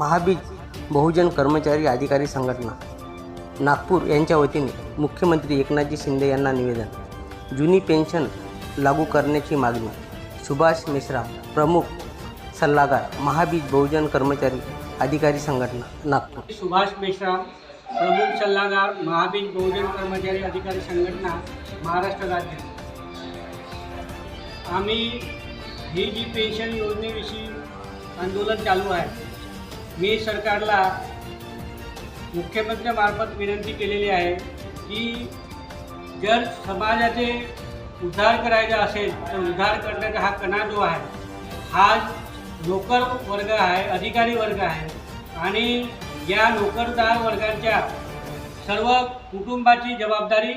महाबीज बहुजन कर्मचारी अधिकारी संघटना नागपूर यांच्या वतीने मुख्यमंत्री एकनाथजी शिंदे यांना निवेदन. जुनी पेन्शन लागू करण्याची मागणी सुभाष मिश्रा प्रमुख सल्लागार महाबीज बहुजन कर्मचारी अधिकारी संघटना नागपूर. सुभाष मिश्रा प्रमुख सल्लागार महाबीज बहुजन कर्मचारी अधिकारी संघटना महाराष्ट्र राज्य. आम्ही ही जी पेन्शन योजनेविषयी आंदोलन चालू आहे मी सरकारला मुख्यमंत्र्यामार्फत विनंती केलेली आहे की जर समाजाचे उद्धार करायचा असेल तर उद्धार करण्याचा हा कणा जो आहे हा नोकर वर्ग आहे अधिकारी वर्ग आहे आणि या नोकरदार वर्गांच्या सर्व कुटुंबाची जबाबदारी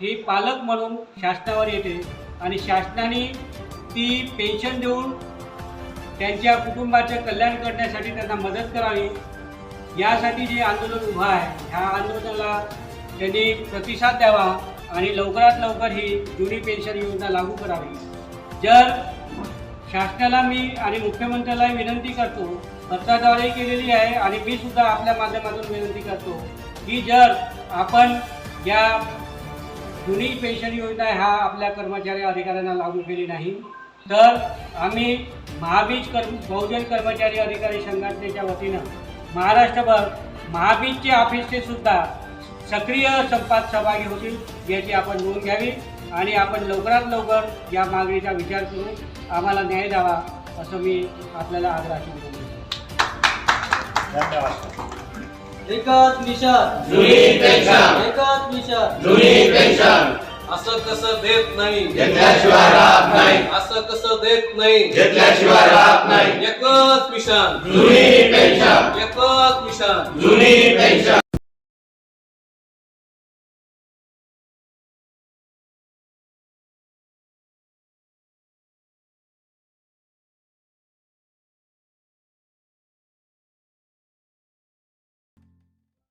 ही पालक म्हणून शासनावर येते आणि शासनाने ती पेन्शन देऊन त्यांच्या कुटुंबाचे कल्याण करण्यासाठी त्यांना मदत करावी. यासाठी जे आंदोलन उभं आहे ह्या आंदोलनाला त्यांनी प्रतिसाद द्यावा आणि लवकरात लवकर ही जुनी पेन्शन योजना लागू करावी. जर शासनाला मी आणि मुख्यमंत्र्यालाही विनंती करतो पत्राद्वारे केलेली आहे आणि मी सुद्धा आपल्या माध्यमातून विनंती करतो की जर आपण या जुनी पेन्शन योजना ह्या आपल्या कर्मचारी अधिकाऱ्यांना लागू केली नाही तर आम्ही महाबीज कर्म बहुजन कर्मचारी अधिकारी संघटनेच्या वतीनं महाराष्ट्रभर महाबीजचे ऑफिसचे सुद्धा सक्रिय संपात सहभागी होतील याची आपण नोंद घ्यावी आणि आपण लवकरात लवकर या मागणीचा विचार करून आम्हाला न्याय द्यावा असं मी आपल्याला आग्रहाची विनंती एकच मिशन. एकच मिशन. जुनी पेन्शन. असं कसं देत नाही. घेतल्याशिवाय राहत नाही. असं कसं देत नाही. घेतल्याशिवाय राहत नाही. एकच मिशन. जुनी पेन्शन एकच मिशन.